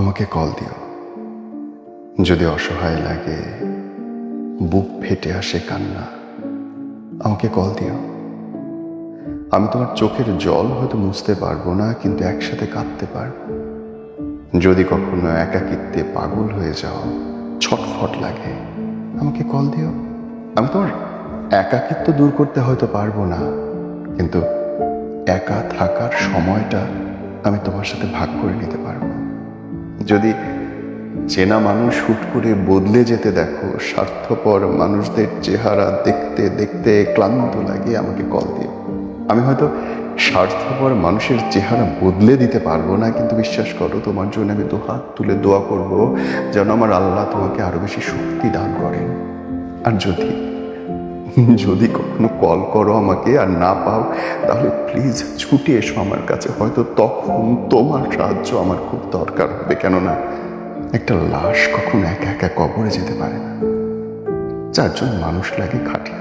আমাকে কল দিও। যদি অসহায় লাগে, বুক ফেটে আসে কান্না, আমাকে কল দিও। আমি তোমার চোখের জল হয়তো মুছতে পারব না, কিন্তু একসাথে কাঁদতে পারব। যদি কখনো একাকিত্বে পাগল হয়ে যাও, ছটফট লাগে, আমাকে কল দিও। আমি তোমার একাকিত্ব দূর করতে হয়তো পারব না, কিন্তু একা থাকার সময়টা আমি তোমার সাথে ভাগ করে নিতে পারব। যদি চেনা মানুষ হুট করে বদলে যেতে দেখো, স্বার্থপর মানুষদের চেহারা দেখতে দেখতে ক্লান্ত লাগে আমাকে কল দিও। আমি হয়তো স্বার্থপর মানুষের চেহারা বদলে দিতে পারব না, কিন্তু বিশ্বাস করো, তোমার জন্য আমি দুহাত তুলে দোয়া করব, যেন আমার আল্লাহ তোমাকে আরও বেশি শক্তি দান করেন। আর যদি যদি কখনো কল করো আমাকে আর না পাও, তাহলে প্লিজ ছুটে এসো আমার কাছে। হয়তো তখন তোমার সাহায্য আমার খুব দরকার হবে, কেননা একটা লাশ কখনো একা একা কবরে যেতে পারে না। চারজন মানুষ লাগে খাটিয়ে